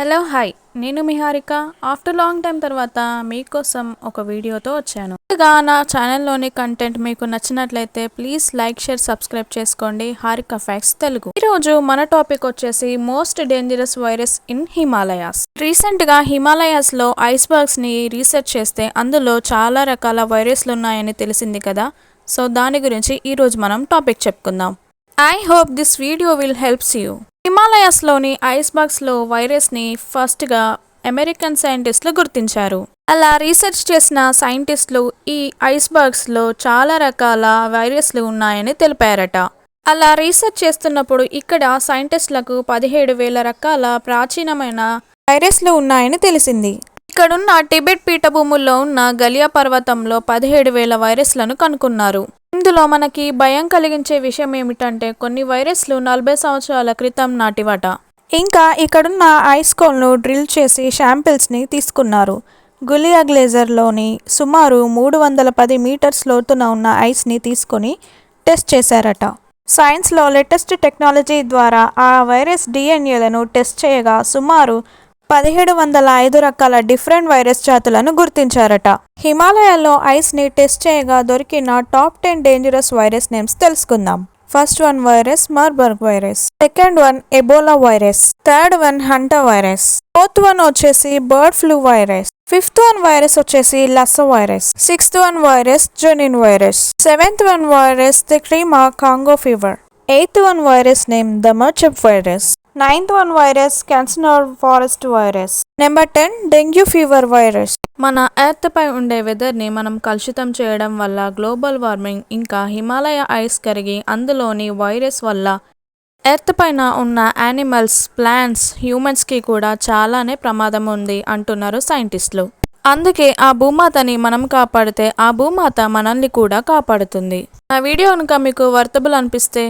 Hello hi. నేను మిహారిక after long time తర్వాత మీకోసం ఒక వీడియోతో వచ్చాను. ముందుగా నా ఛానల్లోని కంటెంట్ మీకు నచ్చినట్లయితే ప్లీజ్ లైక్ షేర్ సబ్స్క్రైబ్ చేసుకోండి. హారిక ఫ్యాక్స్ తెలుగు. ఈరోజు మన టాపిక్ వచ్చేసి most dangerous virus in Himalayas. రీసెంట్గా హిమాలయాస్లో ఐస్బర్గ్స్ని రీసెర్చ్ చేస్తే అందులో చాలా రకాల వైరస్లు ఉన్నాయని తెలిసింది కదా. సో దాని గురించి ఈరోజు మనం టాపిక్ చెప్పుకుందాం. I hope this video will helps you. హిమాలయాస్లోని ఐస్బర్గ్స్లో వైరస్ని ఫస్ట్గా అమెరికన్ సైంటిస్టులు గుర్తించారు. అలా రీసెర్చ్ చేసిన సైంటిస్టులు ఈ ఐస్బర్గ్స్లో చాలా రకాల వైరస్లు ఉన్నాయని తెలిపారట. అలా రీసెర్చ్ చేస్తున్నప్పుడు ఇక్కడ సైంటిస్టులకు పదిహేడు వేల రకాల ప్రాచీనమైన వైరస్లు ఉన్నాయని తెలిసింది. ఇక్కడున్న టిబెట్ పీఠభూముల్లో ఉన్న గలియా పర్వతంలో పదిహేడు వేల వైరస్లను కనుక్కున్నారు. ఇందులో మనకి భయం కలిగించే విషయం ఏమిటంటే కొన్ని వైరస్లు నలభై సంవత్సరాల క్రితం నాటివట. ఇంకా ఇక్కడున్న ఐస్ కోల్ను డ్రిల్ చేసి శాంపిల్స్ని తీసుకున్నారు. గులియా గ్లేజర్లోని సుమారు మూడు వందల పది మీటర్స్ లోతున ఉన్న ఐస్ని తీసుకొని టెస్ట్ చేశారట. సైన్స్లో లేటెస్ట్ టెక్నాలజీ ద్వారా ఆ వైరస్ డిఎన్ఏలను టెస్ట్ చేయగా సుమారు పదిహేడు వందల ఐదు రకాల డిఫరెంట్ వైరస్ జాతులను గుర్తించారట. హిమాలయాల్లో ఐస్ని టెస్ట్ చేయగా దొరికిన top ten dangerous virus names తెలుసుకుందాం. First one virus Marburg virus. Second one Ebola virus. Third one Hanta virus. Fourth one వచ్చేసి bird flu virus. Fifth one virus వచ్చేసి Lassa virus. Sixth one virus Junin virus. Seventh one virus the Crimea Congo fever. Eighth one virus name the Machupo virus. Ninth one virus Kyasanur forest virus number ten dengue fever virus మన earth పై ఉండే వెదర్ని మనం కలుషితం చేయడం వల్ల global warming ఇంకా Himalaya ice కరిగి అందులోని వైరస్ వల్ల ఎర్త్ పైన ఉన్న యానిమల్స్ ప్లాంట్స్ హ్యూమన్స్కి కూడా చాలానే ప్రమాదం ఉంది అంటున్నారు సైంటిస్టులు అందుకే ఆ భూమాతని మనం కాపాడితే ఆ భూమాత మనల్ని కూడా కాపాడుతుంది. నా వీడియో కనుక మీకు వర్తబుల్ అనిపిస్తే